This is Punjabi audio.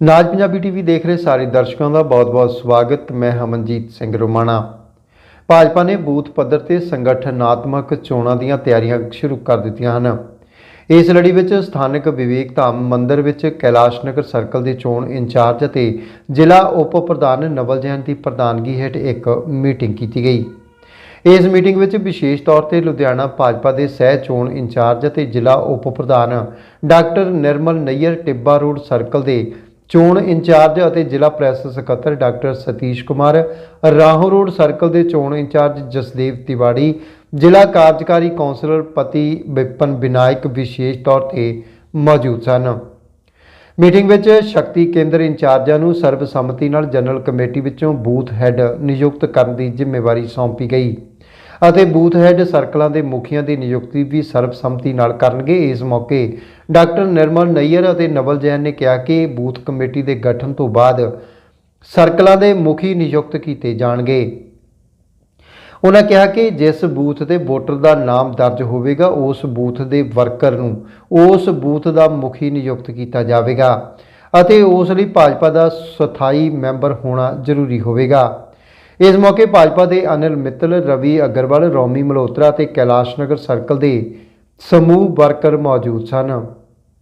ਨਾਜ ਪੰਜਾਬੀ ਟੀਵੀ ਦੇਖ ਰਹੇ ਸਾਰੇ ਦਰਸ਼ਕਾਂ ਦਾ ਬਹੁਤ-ਬਹੁਤ ਸਵਾਗਤ। ਮੈਂ ਹਮਨਜੀਤ ਸਿੰਘ ਰੋਮਾਣਾ। ਭਾਜਪਾ ਨੇ ਬੂਥ ਪੱਧਰ ਤੇ ਸੰਗਠਨਾਤਮਕ ਚੋਣਾਂ ਦੀਆਂ ਤਿਆਰੀਆਂ ਸ਼ੁਰੂ ਕਰ ਦਿੱਤੀਆਂ ਹਨ। ਇਸ ਲੜੀ ਵਿੱਚ ਸਥਾਨਕ ਵਿਵੇਕ ਧਾਮ ਮੰਦਿਰ ਵਿੱਚ ਕੈਲਾਸ਼ ਨਗਰ ਸਰਕਲ ਦੇ ਚੋਣ ਇੰਚਾਰਜ ਅਤੇ ਜ਼ਿਲ੍ਹਾ ਉਪ ਪ੍ਰਧਾਨ ਨਵਲ ਜੈਨ ਦੀ ਪ੍ਰਧਾਨਗੀ ਹੇਠ ਇੱਕ ਮੀਟਿੰਗ ਕੀਤੀ ਗਈ। ਇਸ ਮੀਟਿੰਗ ਵਿੱਚ ਵਿਸ਼ੇਸ਼ ਤੌਰ ਤੇ ਲੁਧਿਆਣਾ ਭਾਜਪਾ ਦੇ ਸਹਿ ਚੋਣ ਇੰਚਾਰਜ ਅਤੇ ਜ਼ਿਲ੍ਹਾ ਉਪ ਪ੍ਰਧਾਨ doctor Nirmal Nayyar Tibba road circle ਦੇ ਚੋਣ ਇੰਚਾਰਜ ਅਤੇ ਜ਼ਿਲ੍ਹਾ ਪ੍ਰੈਸ ਸਕੱਤਰ doctor Satish Kumar, Rahon road circle ਦੇ ਚੋਣ ਇੰਚਾਰਜ ਜਸਦੇਵ ਤਿਵਾੜੀ, ਜ਼ਿਲ੍ਹਾ ਕਾਰਜਕਾਰੀ ਕੌਂਸਲਰ ਪਤੀ ਵਿਪਨ ਵਿਨਾਇਕ ਵਿਸ਼ੇਸ਼ ਤੌਰ ਤੇ ਮੌਜੂਦ ਸਨ। ਮੀਟਿੰਗ ਵਿੱਚ ਸ਼ਕਤੀ ਕੇਂਦਰ ਇੰਚਾਰਜਾਂ ਨੂੰ ਸਰਬਸੰਮਤੀ ਨਾਲ ਜਨਰਲ ਕਮੇਟੀ ਵਿੱਚੋਂ ਬੂਥ ਹੈੱਡ ਨਿਯੁਕਤ ਕਰਨ ਦੀ ਜ਼ਿੰਮੇਵਾਰੀ ਸੌਂਪੀ ਗਈ। ਅਤੇ ਬੂਥ ਹੈੱਡ ਸਰਕਲਾਂ ਦੇ ਮੁਖੀਆਂ ਦੀ ਨਿਯੁਕਤੀ ਵੀ ਸਰਬਸੰਮਤੀ ਨਾਲ ਕਰਨਗੇ ਇਸ ਮੌਕੇ। ਡਾਕਟਰ ਨਿਰਮਲ ਨਈਅਰ ਅਤੇ ਨਵਲ ਜੈਨ ਨੇ ਕਿਹਾ ਕਿ ਬੂਥ ਕਮੇਟੀ ਦੇ ਗਠਨ ਤੋਂ ਬਾਅਦ ਸਰਕਲਾਂ ਦੇ ਮੁਖੀ ਨਿਯੁਕਤ ਕੀਤੇ ਜਾਣਗੇ। ਉਹਨਾਂ ਕਿਹਾ ਕਿ ਜਿਸ ਬੂਥ ਤੇ ਵੋਟਰ ਦਾ ਨਾਮ ਦਰਜ ਹੋਵੇਗਾ, ਉਸ ਬੂਥ ਦੇ ਵਰਕਰ ਨੂੰ ਉਸ ਬੂਥ ਦਾ ਮੁਖੀ ਨਿਯੁਕਤ ਕੀਤਾ ਜਾਵੇਗਾ ਅਤੇ ਉਸ ਲਈ ਭਾਜਪਾ ਦਾ ਸਥਾਈ ਮੈਂਬਰ ਹੋਣਾ ਜ਼ਰੂਰੀ ਹੋਵੇਗਾ। ਇਸ ਮੌਕੇ ਭਾਜਪਾ ਦੇ ਅਨਿਲ ਮਿੱਤਲ, ਰਵੀ ਅਗਰਵਾਲ, ਰੌਮੀ ਮਲਹੋਤਰਾ ਤੇ ਕੈਲਾਸ਼ ਨਗਰ ਸਰਕਲ ਦੇ ਸਮੂਹ ਵਰਕਰ ਮੌਜੂਦ ਸਨ।